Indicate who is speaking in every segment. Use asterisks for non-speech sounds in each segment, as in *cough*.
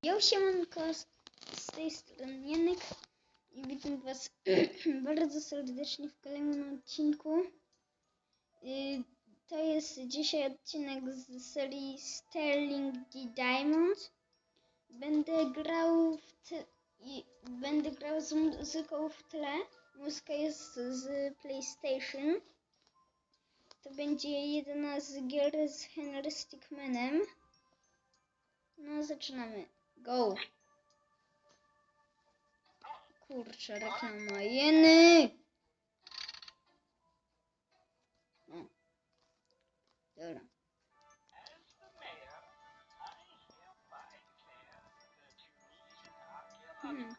Speaker 1: Jo, siemanko, z, z tej strony Janek i witam Was *clears throat* bardzo serdecznie w kolejnym odcinku. Y, To jest dzisiaj odcinek z serii Sterling the Diamond. Będę grał w i będę grał z muzyką w tle. Muzyka jest z PlayStation. To będzie jedna z gier z Henry Stickmanem. No, zaczynamy. Go! Kurczę, reklama. Jeny! O. Dobra.
Speaker 2: As the mayor, I hereby declare the Tunisian archaeological
Speaker 1: Hmm.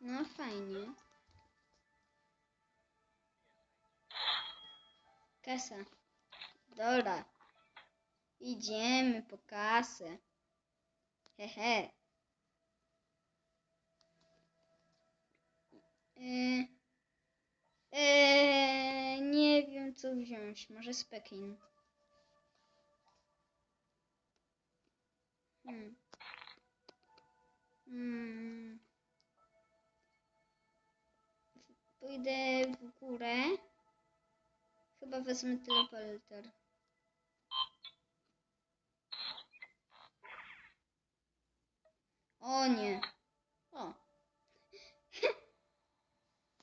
Speaker 1: No fajnie. Kasa. Dobra. Idziemy po kasę. Hehe. Eee, eee, nie wiem co wziąć. Może z Pekin. Hmm. Hmm. Pójdę w górę. Chyba wezmę teleporter. O nie.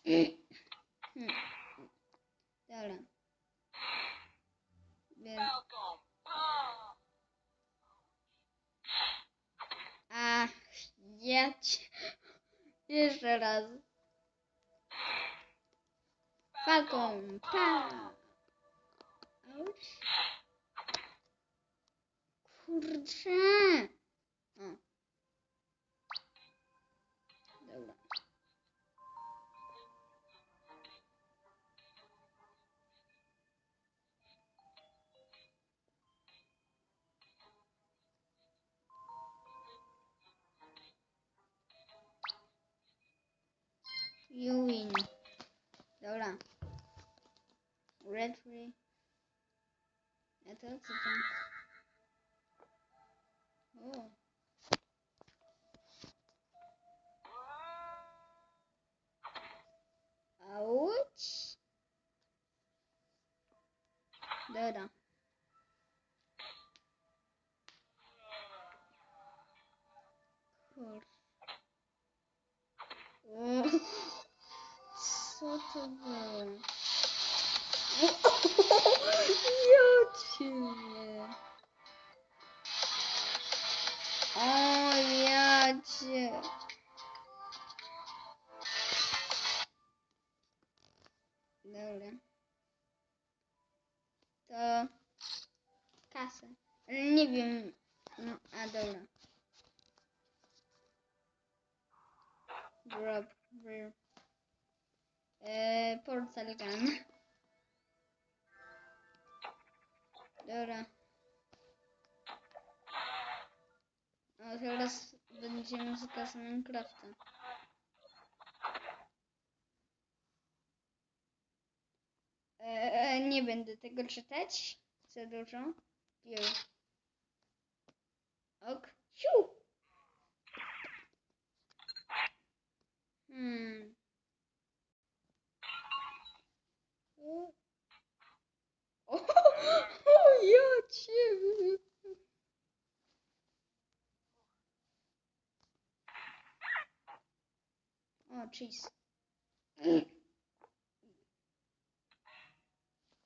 Speaker 1: Dobra. Wiem.
Speaker 2: welcome.
Speaker 1: A, ja cię... Jeszcze raz. Falcon, pa! Auć. Kurczę! Red free. A to co tam? O. Auć. Dobra. Kur. O. Co to było? Dobra. To kasę. Nie wiem. No, a dobra. Drop. Drop. Eee, portal gun. Dobra. A teraz będzie muzyka z Minecrafta. Eee, nie będę tego czytać. Za dużo. Piu. Ok. Siu! Hmm. O, o, *laughs* o ja cię. O, cheese.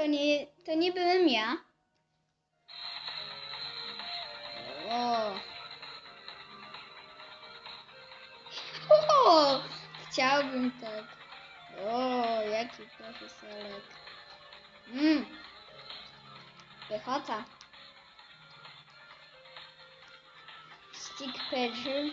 Speaker 1: to nie, to nie byłem ja. O. Chciałbym tak. O, jaki profesorek. Mmm. Pychota. Stick Pedger.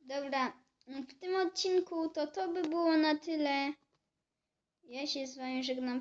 Speaker 1: Dobra, w tym odcinku to to by było na tyle. Ja się z wami żegnam.